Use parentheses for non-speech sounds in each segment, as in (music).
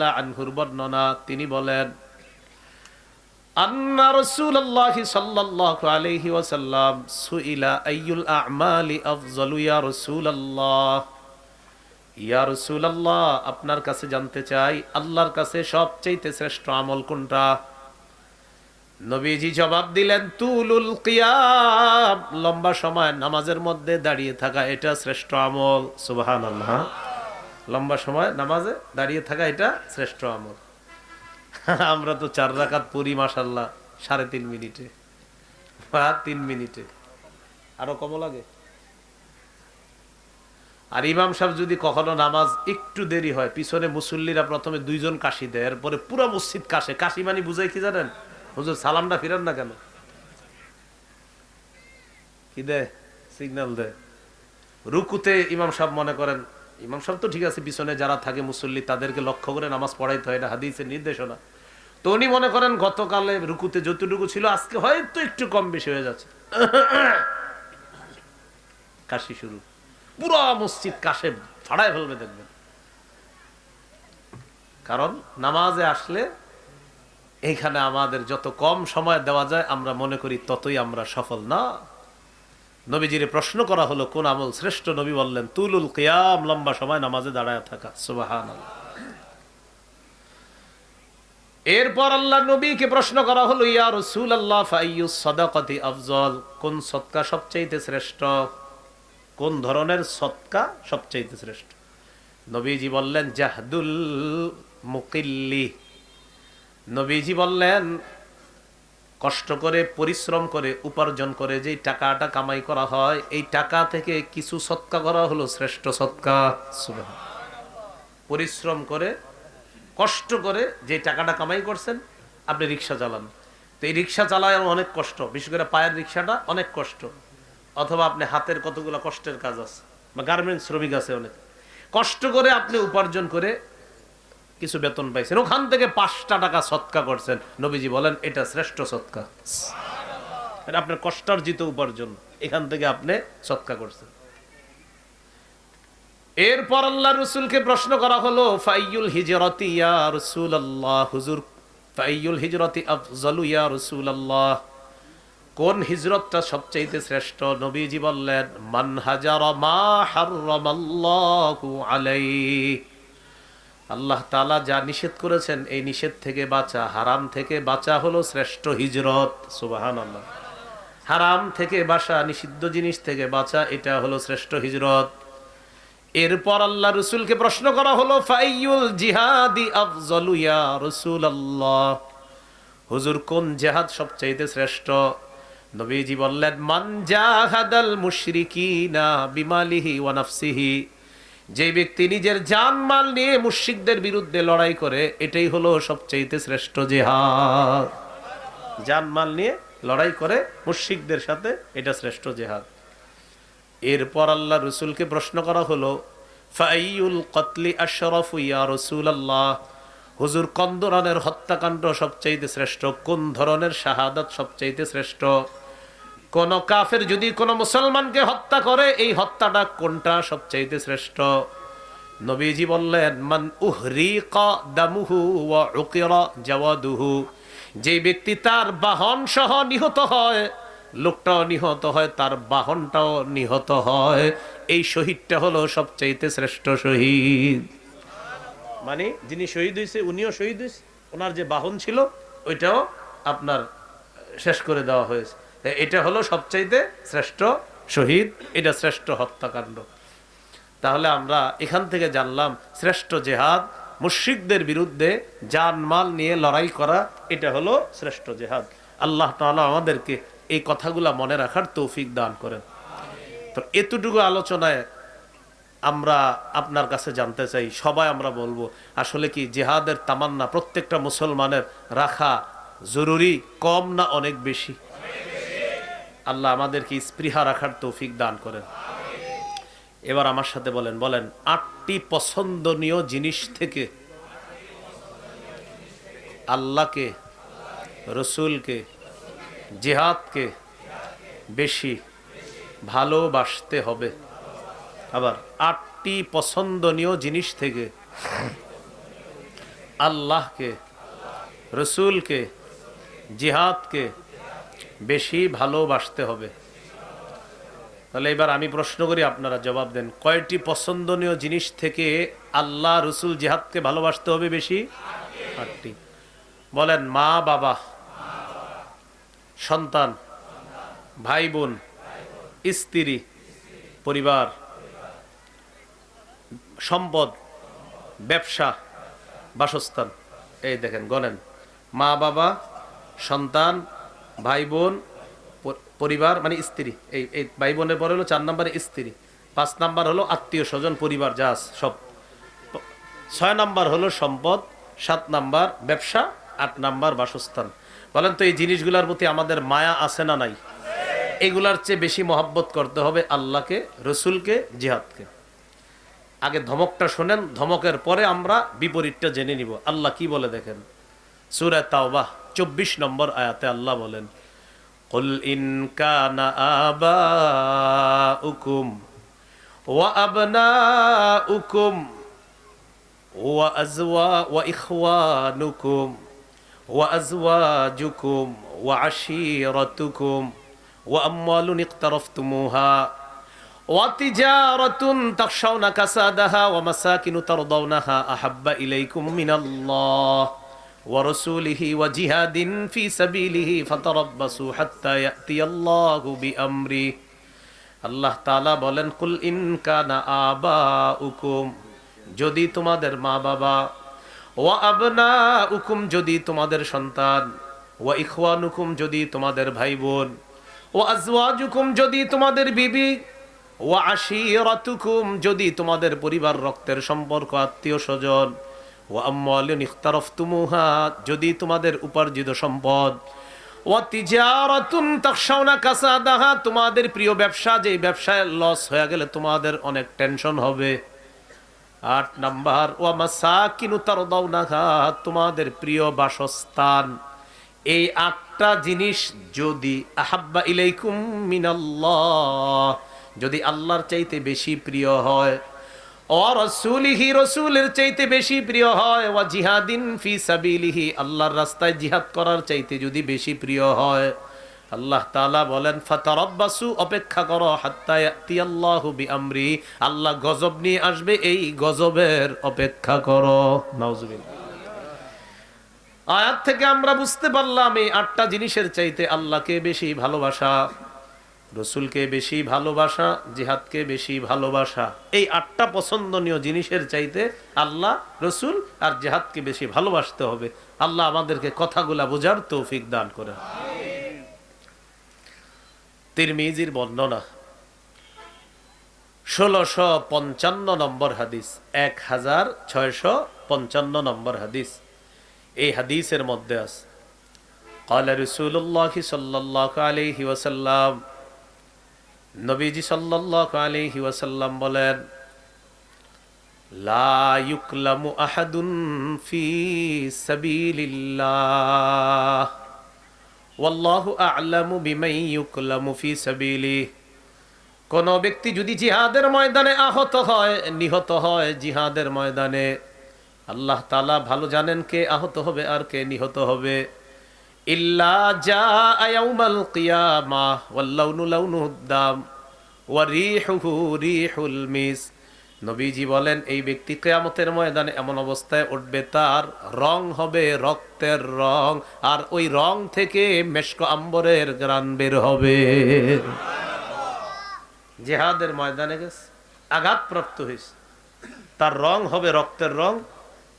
আনহুর বর্ণনা, তিনি বলেন আপনার কাছে জানতে চাই, আল্লাহর কাছে সবচেয়ে শ্রেষ্ঠ আমল কোনটা? নবীজি জবাব দিলেন, তুলুল কিয়াম। লম্বা সময় নামাজের মধ্যে দাঁড়িয়ে থাকা এটা শ্রেষ্ঠ আমল। সুবহানাল্লাহ। লম্বা সময় নামাজে দাঁড়িয়ে থাকা এটা শ্রেষ্ঠ আমল। আমরা তো চার রাকাত পড়ি মাসাল্লাহ সাড়ে তিন মিনিটে। বা তিন মিনিটে। আরও কম লাগে। আর ইমাম সাহেব যদি কখনো নামাজ একটু দেরি হয়, পিছনে মুসল্লিরা প্রথমে দুইজন কাশি দেয়, এরপরে পুরো মসজিদ কাশে। কাশি মানে বুঝাই কি জানেন? হুজুর, সালামটা ফিরান না কেন? কি দে সিগন্যাল দে রুকুতে ইমাম সাহেব মনে করেন ইমাম সাহেব তো ঠিক আছে, পিছনে যারা থাকে মুসল্লি, তাদেরকে লক্ষ্য করে নামাজ পড়াইতে হয়, এটা হাদিসের নির্দেশনা। তো উনি মনে করেন, গতকালে রুকুতে যতটুকু ছিল, আজকে হয়তো একটু কম বেশি হয়ে যাচ্ছে। কাশি শুরু। পুরো মসজিদ কাশে ফাড়ায় ফেলবে, দেখবেন। কারণ নামাজে আসলে এইখানে আমাদের যত কম সময় দেওয়া যায়, আমরা মনে করি ততই আমরা সফল না। নবীজিরে প্রশ্ন করা হলো, কোন আমল শ্রেষ্ঠ? নবী বললেন, তুলুল কিয়াম, লম্বা সময় নামাজে দাঁড়ায় থাকা। সুবাহান এরপর আল্লাহ নবীকে প্রশ্ন করা হলো, ইয়া রসুল আল্লাহ ফাইয়ু সদাকতি আফজল? কোন সৎকা সবচাইতে শ্রেষ্ঠ? কোন ধরনের সৎকা সবচাইতে শ্রেষ্ঠ? নবীজি বললেন, জাহদুল মুকিল্লি। নবীজি বললেন কষ্ট করে, পরিশ্রম করে, উপার্জন করে যে টাকাটা কামাই করা হয়, এই টাকা থেকে কিছু সৎকা করা হলো শ্রেষ্ঠ সৎকা। পরিশ্রম করে, কষ্ট করে যে টাকাটা কামাই করছেন, আপনি রিক্সা চালান। তো এই রিক্সা চালায় অনেক কষ্ট, বিশেষ করে পায়ের রিক্সাটা অনেক কষ্ট। অথবা আপনি হাতের কতগুলো কষ্টের কাজ আছে, বা গার্মেন্টস শ্রমিক আছে অনেক। কষ্ট করে আপনি উপার্জন করে কিছু বেতন পাইছেন। ওখান থেকে পাঁচটা টাকা সৎকা করছেন। নবীজি বলেন, এটা শ্রেষ্ঠ সৎকা। এটা আপনার কষ্টার্জিত উপার্জন। এখান থেকে আপনি সৎকা করছেন। এরপর আল্লাহ রসুলকে প্রশ্ন করা হলো, ফাইয়ুল হিজরতি ইয়া রসুল আল্লাহ হুজুর, ফাইয়ুল হিজরতি আফজালু ইয়া রসুল আল্লাহ কোন হিজরতটা সবচাইতে শ্রেষ্ঠ? নবীজি বললেন, মান হাজার মা হারামাল্লাহু আলাইহি। আল্লাহ তালা যা নিষেধ করেছেন, এই নিষেধ থেকে বাঁচা। হারাম থেকে বাঁচা হলো শ্রেষ্ঠ হিজরত। সুবাহান আল্লাহ হারাম থেকে বাসা নিষিদ্ধ জিনিস থেকে বাঁচা, এটা হলো শ্রেষ্ঠ হিজরত। এরপর আল্লাহ রসুলকে প্রশ্ন করা হলো, ফাইয়ুল জিহাদি আফজলু ইয়া রসুল আল্লাহ হুজুর, কোন জেহাদ সবচাইতে শ্রেষ্ঠ? নবীজি বললেন, মান জাহাদাল মুশরিকিনা বিমালিহি ওয়া নাফসিহি। যে ব্যক্তি নিজের জানমাল নিয়ে মুশরিকদের বিরুদ্ধে লড়াই করে, এটাই হলো সবচাইতে শ্রেষ্ঠ জেহাদ। জানমাল নিয়ে লড়াই করে মুশরিকদের সাথে এটা শ্রেষ্ঠ জেহাদ। এরপর আল্লাহ রসুলকে প্রশ্ন করা হলো ফাইউল কতলি আশরফ রসুল আল্লাহ হুজুর, কোন ধরনের হত্যাকাণ্ড সবচাইতে শ্রেষ্ঠ? কোন ধরনের শাহাদাত সবচাইতে শ্রেষ্ঠ? কোন কাফের যদি কোন মুসলমানকে হত্যা করে, এই হত্যাটা কোনটা সবচাইতে শ্রেষ্ঠ? নবীজি বললেন, মান উহরিকা দামুহু ওয়া যে ব্যক্তি তার বাহন সহ নিহত হয়, লোকটাও নিহত হয়, তার বাহনটাও নিহত হয়। এই শহীদটা হলো সবচাইতে শ্রেষ্ঠ শহীদ। মানে যিনি শহীদ হয়েছে উনিও শহীদ হয়েছে ওনার যে বাহন ছিল, ওইটাও আপনার শেষ করে দেওয়া হয়েছে। এটা হলো সবচাইতে শ্রেষ্ঠ শহীদ, এটা শ্রেষ্ঠ হত্যাকাণ্ড। তাহলে আমরা এখান থেকে জানলাম শ্রেষ্ঠ জেহাদ, মুশরিকদের বিরুদ্ধে জানমাল নিয়ে লড়াই করা, এটা হলো শ্রেষ্ঠ জেহাদ। আল্লাহ তাআলা আমাদেরকে এই কথাগুলা মনে রাখার তৌফিক দান করেন। তো এতটুকু আলোচনায় আমরা আপনার কাছে জানতে চাই, সবাই আমরা বলব, আসলে কি জেহাদের তামান্না প্রত্যেকটা মুসলমানের রাখা জরুরি, কম না অনেক বেশি? আল্লাহ আমাদেরকে স্পৃহা রাখার তৌফিক দান করেন। এবার আমার সাথে বলেন বলেন, আটটি পছন্দনীয় জিনিস থেকে আল্লাহকে, রসুলকে, জেহাদকে বেশি ভালোবাসতে হবে। আবার আটটি পছন্দনীয় জিনিস থেকে আল্লাহকে, রসুলকে, জিহাদকে বেশি ভালোবাসতে হবে। তাহলে এবার আমি প্রশ্ন করি আপনারা জবাব দেন, কয়টি পছন্দনীয় জিনিস থেকে আল্লাহ রসুল জিহাদকে ভালোবাসতে হবে বেশি? আটটি। বলেন, মা, বাবা, সন্তান, ভাই, বোন, স্ত্রী, পরিবার, সম্পদ, ব্যবসা, বাসস্থান। এই দেখেন, গণেন, মা, বাবা, সন্তান ভাই বোন পরিবার মানে স্ত্রী। এই এই ভাই বোনের পরে হলো চার নম্বরে স্ত্রী। পাঁচ নাম্বার হলো আত্মীয় স্বজন, পরিবার, যা সব। ছয় নাম্বার হলো সম্পদ, সাত নাম্বার ব্যবসা, আট নাম্বার বাসস্থান। বলেন তো এই জিনিসগুলোর প্রতি আমাদের মায়া আছে না নাই? এগুলার চেয়ে বেশি মহাব্বত করতে হবে আল্লাহকে, রসুলকে, জিহাদকে। আগে ধমকটা শোনেন, ধমকের পরে আমরা বিপরীতটা জেনে নিব। আল্লাহ কি বলে দেখেন? সুরা তাওবাহ। চব্বিশ নম্বর আয়াতে আল্লাহ বলেন قل إن كان آباؤكم وأبناؤكم وأزوا وإخوانكم وأزواجكم وعشيرتكم وأموال اقترفتموها وتجارة تخشون كسادها ومساكن ترضونها أحب إليكم من الله ورسوله وجهاد في سبيله فتربصوا حتى يأتي الله بأمره আল্লাহ তালা বলেন কুল ইন কানা আবা উকুম যদি তোমাদের মা বাবা ও আবনা উকুম যদি তোমাদের সন্তান ও ইখওয়ানুকুম যদি তোমাদের ভাই বোন ও আজওয়াজুকুম যদি তোমাদের বিবি ও আশিরাতুকুম যদি তোমাদের পরিবার রক্তের সম্পর্ক আত্মীয় স্বজন যদি তোমাদের উপার্জিত সম্পদ তোমাদের প্রিয় ব্যবসা যে ব্যবসায় লস হয়ে গেলে তোমাদের অনেক টেনশন হবে। আট নাম্বার ও মাসাকিনু তারদাউনাহা, তোমাদের প্রিয় বাসস্থান। এই আটটা জিনিস যদি আহাব্বা ইলাইকুম মিনাল্লাহ, যদি আল্লাহর চাইতে বেশি প্রিয় হয় রসুলের চাইতে বেশি প্রিয় হয় জিহাদিন আল্লাহর রাস্তায় জিহাদ করার চাইতে যদি বেশি প্রিয় হয়। আল্লাহ বলেন অপেক্ষা আল্লাহ গজব নিয়ে আসবে, এই গজবের অপেক্ষা করো। আয়াত থেকে আমরা বুঝতে পারলাম, এই আটটা জিনিসের চাইতে আল্লাহকে বেশি ভালোবাসা। রসুলকে বেশি ভালোবাসা জিহাদকে বেশি ভালোবাসা এই আটটা পছন্দনীয় জিনিসের চাইতে আল্লাহ রসুল আর জিহাদকে বেশি ভালোবাসতে হবে আল্লাহ আমাদেরকে কথাগুলা বোঝার তৌফিক দান করে তিরমিজির বর্ণনা ষোলোশো পঞ্চান্ন নম্বর হাদিস এক হাজার ছয়শো পঞ্চান্ন নম্বর হাদিস এই হাদিসের মধ্যে আছে قال رسول الله صلى الله عليه وسلم নবীজি সাল্লাল্লাহু আলাইহি ওয়াসাল্লাম বলেন, লা ইউকলামু আহাদুন ফি সাবিলিল্লাহ। ওয়াল্লাহু আ'লামু বিমান ইউকলামু ফি সাবিলিহি। কোন ব্যক্তি যদি জিহাদের ময়দানে আহত হয়, নিহত হয় জিহাদের ময়দানে, আল্লাহ তাআলা ভালো জানেন কে আহত হবে আর কে নিহত হবে। ইল্লা জা ইয়াউমাল কিয়ামাহ ওয়াল্লাউনু লাউনুহুদ দাম ওয়া রিহুহু রিহুল মিস। নবীজি বলেন, এই ব্যক্তি কেয়ামতের ময়দানে এমন অবস্থায় উঠবে, তার রং হবে রক্তের রং, আর ওই রং থেকে মেশক আম্বরের গ্রান বের হবে। জেহাদের ময়দানে গেছে, আঘাতপ্রাপ্ত হয়েছে। তার রং হবে রক্তের রং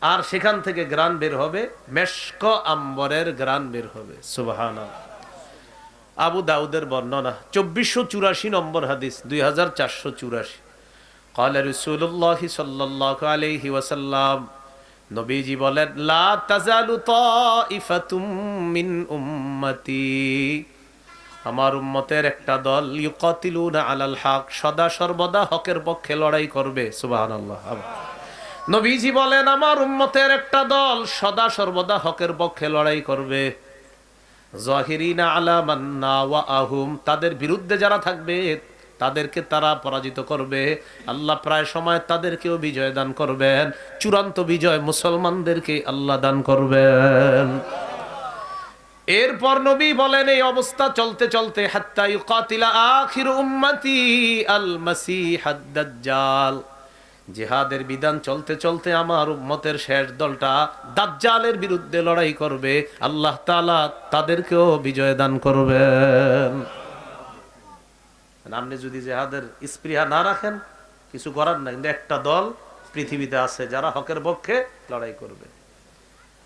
আর সেখান থেকে গ্রান বের হবে মেশক আম্বরের গ্রান বের হবে সুবাহান আবু দাউদের বর্ণনা চব্বিশশো চুরাশি নম্বর হাদিস দুই হাজার চারশো চুরাশি قال رسول الله صلى الله عليه وسلم নবীজি বলেন লা তাজালু তাইফাতুম মিন উম্মতি আমার উম্মতের একটা দল ইউকাতিলুনা আলাল হক সদা সর্বদা হকের পক্ষে লড়াই করবে সুবহানাল্লাহ আবার। নবীজি বলেন, আমার উম্মতের একটা দল সদা সর্বদা হকের পক্ষে লড়াই করবে। জাহিরিনা আলা মান্না ওয়া আহুম, তাদের বিরুদ্ধে যারা থাকবে, তাদেরকে তারা পরাজিত করবে। আল্লাহ প্রায় সময় তাদেরকেও বিজয় দান করবেন। চূড়ান্ত বিজয় মুসলমানদেরকে আল্লাহ দান করবেন। এরপর নবী বলেন, এই অবস্থা চলতে চলতে হাত্তা ইউকাতিলা আখির উম্মতি আল মাসিহাদ দাজ্জাল। জিহাদের বিধান চলতে চলতে আমার উম্মতের শেষ দলটা দাজ্জালের বিরুদ্ধে লড়াই করবে। আল্লাহ তাআলা তাদেরকেও বিজয় দান করবেন। আপনি যদি জেহাদের স্পৃহা না রাখেন, কিছু করার নাই। কিন্তু একটা দল পৃথিবীতে আছে যারা হকের পক্ষে লড়াই করবে।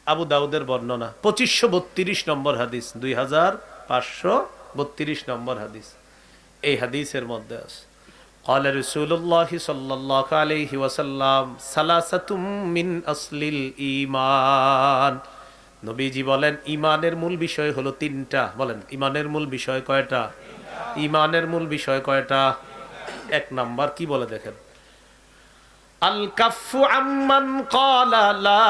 আবু দাউদের বর্ণনা, পঁচিশশো বত্রিশ নম্বর হাদিস, দুই হাজার পাঁচশো বত্রিশ নম্বর হাদিস। এই হাদিসের মধ্যে আছে। قال رسول الله صلى الله عليه وسلم ثلاثة من أصل الإيمان নবীজি বলেন ইমানের মূল বিষয় হলো তিনটা বলেন ইমানের মূল বিষয় কয়টা ইমানের মূল বিষয় কয়টা এক নাম্বার কি বলে দেখেন আল কাফু আম্মান ক্বালা লা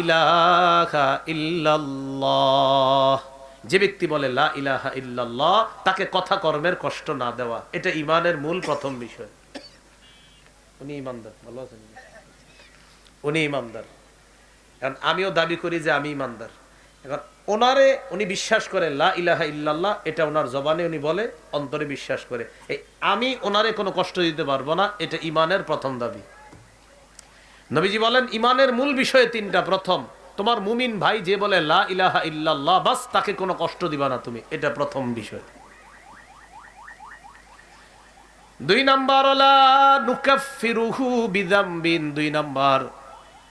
ইলাহা ইল্লাল্লাহ যে ব্যক্তি বলে, লা ইলাহা ইল্লাল্লাহ তাকে কথা কর্মের কষ্ট না দেওয়া। এটা ইমানের মূল প্রথম বিষয়। উনি ইমানদার, ভালো আছেন উনি? ইমানদার। কারণ আমিও দাবি করি যে আমি ইমানদার। এখন ওনারে উনি বিশ্বাস করে, লা ইলাহা ইল্লাল্লাহ এটা ওনার জবানে উনি বলে, অন্তরে বিশ্বাস করে। এই আমি ওনারে কোনো কষ্ট দিতে পারব না, এটা ইমানের প্রথম দাবি। নবীজি বলেন, ইমানের মূল বিষয় তিনটা, প্রথম তোমার মুমিন ভাই যে বলে, লা ইলাহা ইল্লাল্লাহ বাস তাকে কোনো কষ্ট দিবা না তুমি। এটা প্রথম বিষয়। দুই নাম্বার ওলা নুকাফিরুহু বিদাম্বিন দুই নাম্বার,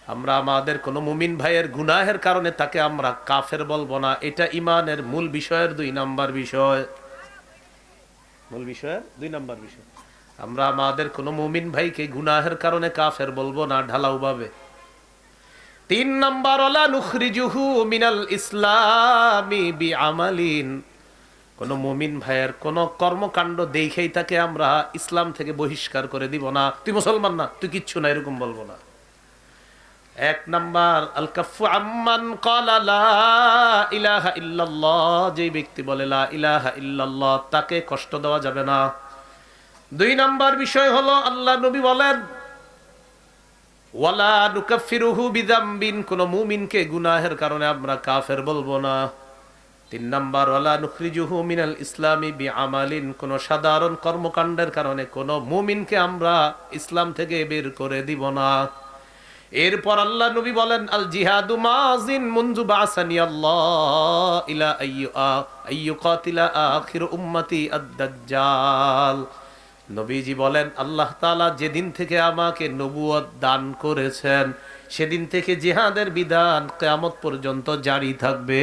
আমরা আমাদের কোনো মুমিন ভাইয়ের গুনাহের কারণে তাকে আমরা কাফের বলব না এটা ইমানের মূল বিষয়ের দুই নাম্বার বিষয়। মূল বিষয়ের দুই নাম্বার বিষয়। আমরা আমাদের কোনো মুমিন ভাইকে গুনাহের কারণে কাফের বলব না ঢালাও ভাবে। তিন নাম্বার ওলা নুখরিজুহু মিনাল ইসলামি বি আমালিন কোন মুমিন ভাইয়ের কোন কর্মকাণ্ড দেখেই তাকে আমরা ইসলাম থেকে বহিষ্কার করে দিব না। তুই মুসলমান না, তুই কিচ্ছু না, এরকম বলব না। এক নাম্বার আল কাফু আম্মান ক্বালা লা ইলাহা ইল্লাল্লাহ যে ব্যক্তি বলে লা ইলাহা ইল্লাল্লাহ, তাকে কষ্ট দেওয়া যাবে না। দুই নাম্বার বিষয় হলো, আল্লাহ নবী বলেন ওয়ালা নুকাফিরুহু বিদাম্বিন কোন মুমিনকে গুনাহের কারণে আমরা কাফের বলব না। তিন নাম্বার, ওয়ালা নুখরিজুহু মিনাল ইসলামি বি আমালিন কোন সাধারণ কর্মকাণ্ডের কারণে কোন মুমিনকে আমরা ইসলাম থেকে বের করে দিব না। এরপর আল্লাহ নবী বলেন, আল জিহাদু মাজিন মুনজু বাসানি আল্লাহ ইলা আইয়ু আইয়ু কাতিলা আখির উম্মতি আদ-দাজ্জাল। নবীজি বলেন, আল্লাহ তালা যেদিন থেকে আমাকে নবুয়ত দান করেছেন, সেদিন থেকে জিহাদের বিধান কিয়ামত পর্যন্ত জারি থাকবে।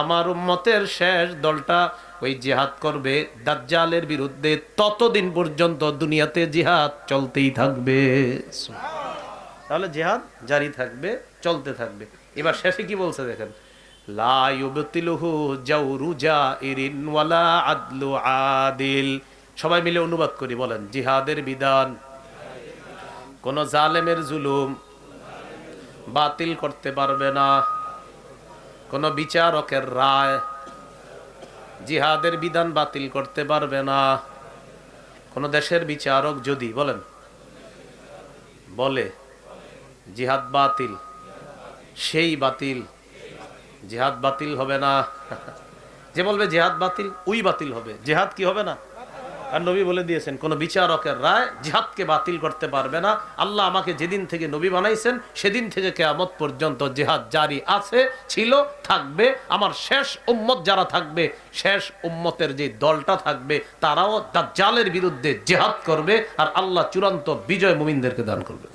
আমার উম্মতের শেষ দলটা ওই জিহাদ করবে। দাজ্জালের বিরুদ্ধে ততদিন পর্যন্ত দুনিয়াতে জিহাদ চলতেই থাকবে। তাহলে জেহাদ জারি থাকবে, চলতে থাকবে। এবার শেষে কি বলছে দেখেন? লা ইউবতিলুহু জাওরু জাইরিন ওয়ালা আদলু আদিল। সবাই মিলে অনুবাদ করি, বলেন, জিহাদের বিধান, কোন জালেমের জুলুম বাতিল করতে পারবে না, কোন বিচারকের রায় জিহাদের বিধান বাতিল করতে পারবে না, কোন দেশের বিচারক যদি, বলেন, বলে জিহাদ বাতিল, সেই বাতিল, জিহাদ বাতিল হবে না। (laughs) যে বলবে জেহাদ বাতিল, ওই বাতিল হবে। জেহাদ কি হবে না? আর নবী বলে দিয়েছেন, কোন বিচারকের রায় জিহাদকে বাতিল করতে পারবে না। আল্লাহ আমাকে যেদিন থেকে নবী বানাইছেন, সেদিন থেকে কেয়ামত পর্যন্ত জিহাদ জারি আছে, ছিল, থাকবে। আমার শেষ উম্মত যারা থাকবে, শেষ উম্মতের যে দলটা থাকবে, তারাও দাজ্জালের বিরুদ্ধে জেহাদ করবে আর আল্লাহ চূড়ান্ত বিজয় মুমিনদেরকে দান করবে।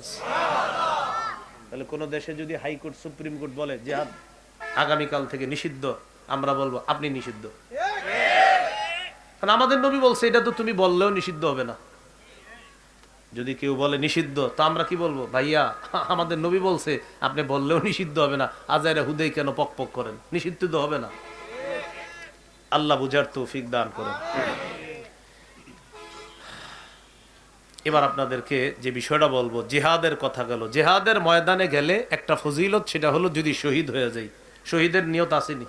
তাহলে কোন দেশে যদি হাইকোর্ট, সুপ্রিম কোর্ট বলে যে আগামীকাল থেকে নিষিদ্ধ, আমরা বলব আপনি নিষিদ্ধ। কারণ আমাদের নবী বলছে, এটা তো তুমি বললেও নিষিদ্ধ হবে না। যদি কেউ বলে নিষিদ্ধ, তো আমরা কি বলব? ভাইয়া, আমাদের নবী বলছে, আপনি বললেও নিষিদ্ধ হবে না। আজাইরা হুদেই কেন পক পক করেন? নিষিদ্ধ তো হবে না। আল্লাহ বুঝার তৌফিক দান করেন। এবার আপনাদেরকে যে বিষয়টা বলব, জেহাদের কথা গেল। জেহাদের ময়দানে গেলে একটা ফজিলত, সেটা হলো যদি শহীদ হয়ে যায় শহীদের নিয়ত আসেনি।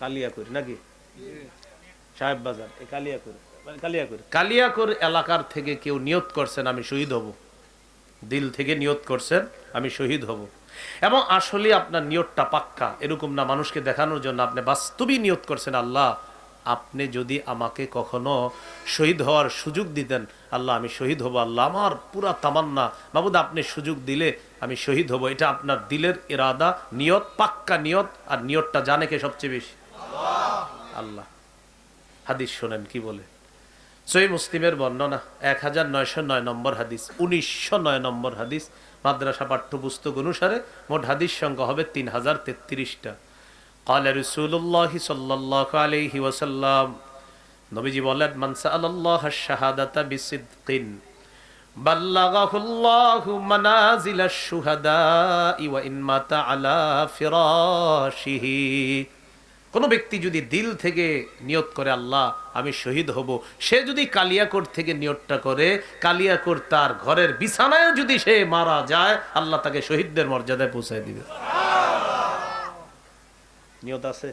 কালিয়া করি নাকি? সাহেব বাজার এ কালিয়াকুর মানে কালিয়াকুর। কালিয়াকুর এলাকার থেকে কেউ নিয়ত করছেন, আমি শহীদ হব। দিল থেকে নিয়ত করছেন, আমি শহীদ হব। এবং আসলে আপনার নিয়তটা পাক্কা, এরকম না মানুষকে দেখানোর জন্য আপনি বাস্তবই নিয়ত করছেন, আল্লাহ, আপনি যদি আমাকে কখনো শহীদ হওয়ার সুযোগ দিতেন, আল্লাহ, আমি শহীদ হব, আল্লাহ, আমার পুরা তামান্না। বাবুদ আপনি সুযোগ দিলে আমি শহীদ হব, এটা আপনার দিলের ইরাদা, নিয়ত, পাক্কা নিয়ত, আর নিয়তটা জানে কে সবচেয়ে বেশি? আল্লাহ। হাদিস শোনেন, কি বলে? সই মুসলিমের বর্ণনা এক হাজার নয়শো নয় নম্বর হাদিস, উনিশশো নয় নম্বর হাদিস, মাদ্রাসা পাঠ্যপুস্তক অনুসারে মোট হাদিস সংখ্যা হবে তিন হাজার তেত্রিশটা। কালের সুল্লাহি সাল্লাহ আলহি ওসাল্লাম নবীজি বলেন মানসা আল্লাহ শাহাদাতা বিসিদ্দিন বাল্লাগাহুল্লাহু মানাজিলা শুহাদা ইন মাতা আলা ফিরাশিহি। কোন ব্যক্তি যদি দিল থেকে নিয়ত করে, আল্লাহ, আমি শহীদ হব। সে যদি কালিয়াকোট থেকে নিয়তটা করে, কালিয়াকোট তার ঘরের বিছানায় যদি সে মারা যায়, আল্লাহ তাকে শহীদদের মর্যাদায় পৌঁছায় দিবে। নিয়ত আছে।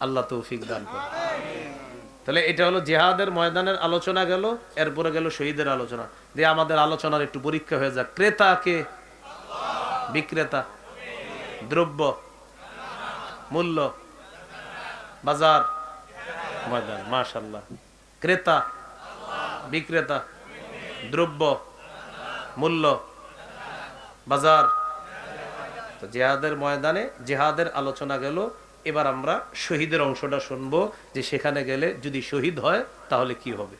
আল্লাহ তৌফিক দান করে তাহলে এটা হলো জেহাদের ময়দানের আলোচনা গেল, এরপরে গেল শহীদের আলোচনা। দিয়ে আমাদের আলোচনার একটু পরীক্ষা হয়ে যাক। ক্রেতাকে বিক্রেতা, দ্রব্য মূল্য, বাজার, ময়দান মাশাল্লাহ ক্রেতা, বিক্রেতা, দ্রব্য, মূল্য, বাজার। তো জেহাদের ময়দানে জেহাদের আলোচনা গেল। এবার আমরা শহীদের অংশটা শুনব যে সেখানে গেলে যদি শহীদ হয় তাহলে কি হবে?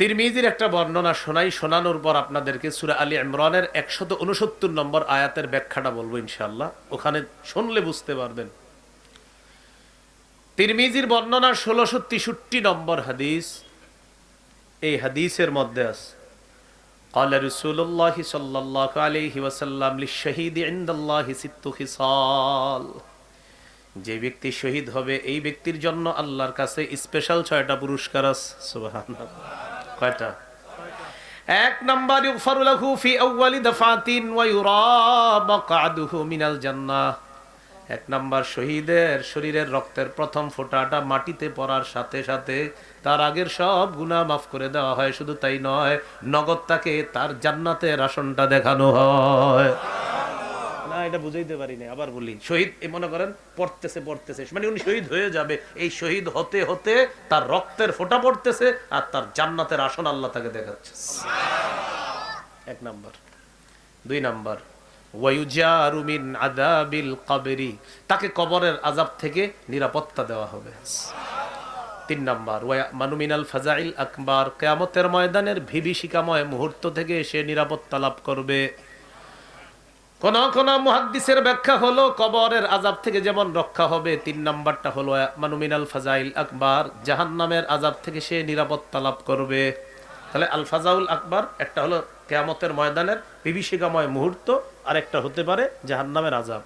তিরমিজির একটা বর্ণনা শোনাই শোনানোর পর আপনাদেরকে সুরা আলী ইমরানের একশত উনসত্তর নম্বর আয়াতের ব্যাখ্যাটা বলবো ইনশাল্লাহ ওখানে শুনলে বুঝতে পারবেন তিরমিজির বর্ণনা ষোলোশো তেষট্টি নম্বর হাদিস এই হাদিসের মধ্যে আছে قال رسول الله صلى الله عليه وسلم للشهيد عند الله ست خصال যে ব্যক্তি শহীদ হবে এই ব্যক্তির জন্য আল্লাহর কাছে স্পেশাল ছয়টা পুরস্কার আছে সুবহানাল্লাহ কয়টা? এক নাম্বার ফি আউয়ালি দাফাতিন ওয়া ইউরা মাকআদুহু মিনাল জান্নাহ এক নাম্বার, শহীদের শরীরের রক্তের প্রথম ফোঁটাটা মাটিতে পড়ার সাথে সাথে তার আগের সব গুনাহ মাফ করে দেওয়া হয়। শুধু তাই নয়, নগদ তাকে তার জান্নাতের আসনটা দেখানো হয়। এটা বুঝাইতে পারি না আবার বলি। শহীদ মনে করেন, পড়তেছে পড়তেছে। মানে উনি শহীদ হয়ে যাবে। এই শহীদ হতে হতে তার রক্তের ফোঁটা পড়তেছে আর তার জান্নাতের আসন আল্লাহ তাকে দেখাচ্ছে। এক নাম্বার। দুই নাম্বার। তাকে কবরের আযাব থেকে নিরাপত্তা দেওয়া হবে। তিন নাম্বার। মানুমিনাল ফাজাইল আকবর। কিয়ামতের ময়দানের ভিভীষিকাময় মুহূর্ত থেকে সে নিরাপত্তা লাভ করবে। কোন কোন মুহাদ্দিসের ব্যাখ্যা হলো কবরের আজাব থেকে যেমন রক্ষা হবে তিন নাম্বারটা হলো মানুমিনাল ফাজাইল আকবার জাহান্নামের আজাব থেকে সে নিরাপত্তা লাভ করবে তাহলে আল ফাজাউল আকবার একটা হলো কেয়ামতের ময়দানের বিভীষিকাময় মুহূর্ত আর একটা হতে পারে জাহান্নামের আজাব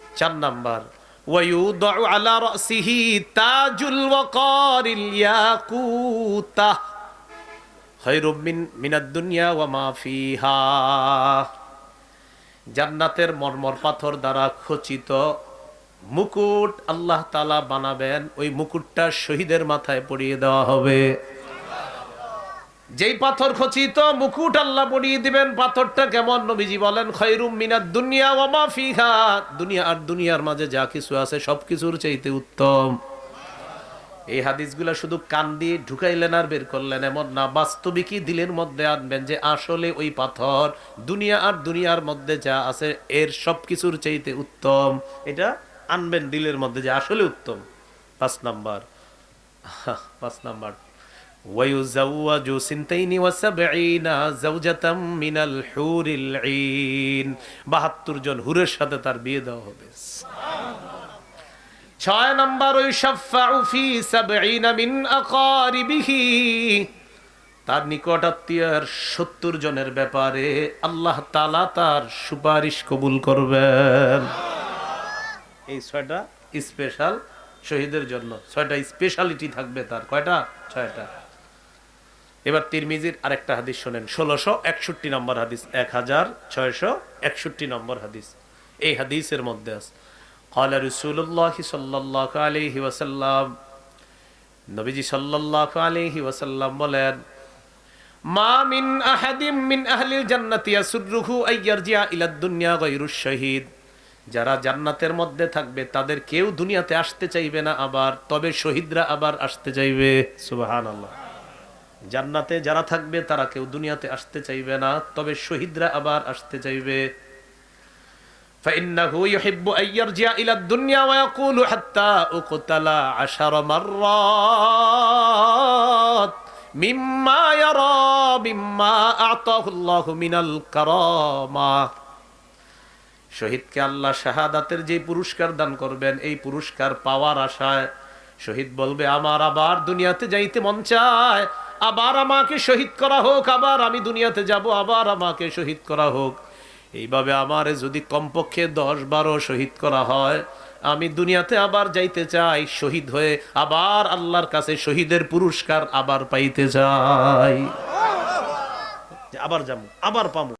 চার নাম্বার ويوضع على رأسه تاج الوقار الياقوتة خير من من الدنيا وما فيها জান্নাতের মর্মর পাথর দ্বারা খচিত মুকুট আল্লাহ তালা বানাবেন, ওই মুকুটটা শহীদের মাথায় পরিয়ে দেওয়া হবে। যেই পাথর খচিত, মুকুট আল্লাহ পরিয়ে দিবেন, পাথরটা কেমন নবীজি বলেন খৈরুম মিনার দুনিয়া ওমা ফিহা। দুনিয়া আর দুনিয়ার মাঝে যা কিছু আছে সবকিছুর চাইতে উত্তম। এই হাদিসগুলা শুধু কান দিয়ে ঢুকাইলেন আর বের করলেন এমন না বাস্তবিকই দিলের মধ্যে আনবেন যে আসলে ওই পাথর দুনিয়া আর দুনিয়ার মধ্যে যা আছে এর সবকিছুর চাইতে উত্তম এটা আনবেন দিলের মধ্যে যে আসলে উত্তম পাঁচ নাম্বার (laughs) পাঁচ নাম্বার ويزوج سنتين وسبعين زوجة من الحور العين বাহাত্তর জন হুরের সাথে তার বিয়ে দেওয়া হবে ছয় নম্বর ওই তার নিকট আত্মীয়ের সত্তর জনের ব্যাপারে আল্লাহ তালা তার সুপারিশ কবুল করবেন। এই ছয়টা স্পেশাল শহীদের জন্য, ছয়টা স্পেশালিটি থাকবে তার। কয়টা? ছয়টা। এবার তিরমিজির আরেকটা হাদিস শোনেন, ষোলোশো একষট্টি নম্বর হাদিস, এক হাজার ছয়শো একষট্টি নম্বর হাদিস। এই হাদিসের মধ্যে আছে قال رسول الله صلى الله عليه وسلم নবীজি সাল্লাল্লাহু আলাইহি ওয়াসাল্লাম বলেন মা মিন আহাদিম মিন আহলিল জান্নাতি ইয়াসুররুহু আইয়ারজিয়া ইলা দুনিয়া গায়রুশ শাহীদ যারা জান্নাতের মধ্যে থাকবে তাদের কেউ দুনিয়াতে আসতে চাইবে না আবার তবে শহীদরা আবার আসতে চাইবে সুবহানাল্লাহ জান্নাতে যারা থাকবে তারা কেউ দুনিয়াতে আসতে চাইবে না তবে শহীদরা আবার আসতে চাইবে فإنه يحب أن يرجع إلى الدنيا ويقول حتى أقتل عشر مرات مما يرى مما أعطاه الله من الكرامة শহীদকে আল্লাহ শাহাদাতের যে পুরস্কার দান করবেন এই পুরস্কার পাওয়ার আশায় শহীদ বলবে আমার আবার দুনিয়াতে যাইতে মন চায় আবার আমাকে শহীদ করা হোক আবার আমি দুনিয়াতে যাব আবার আমাকে শহীদ করা হোক এইভাবে আমার যদি কমপক্ষে দশ বারো শহীদ করা হয়, আমি দুনিয়াতে আবার যাইতে চাই, শহীদ হয়ে আবার আল্লাহর কাছে শহীদের পুরস্কার আবার পাইতে চাই। আবার যাব, আবার পাবো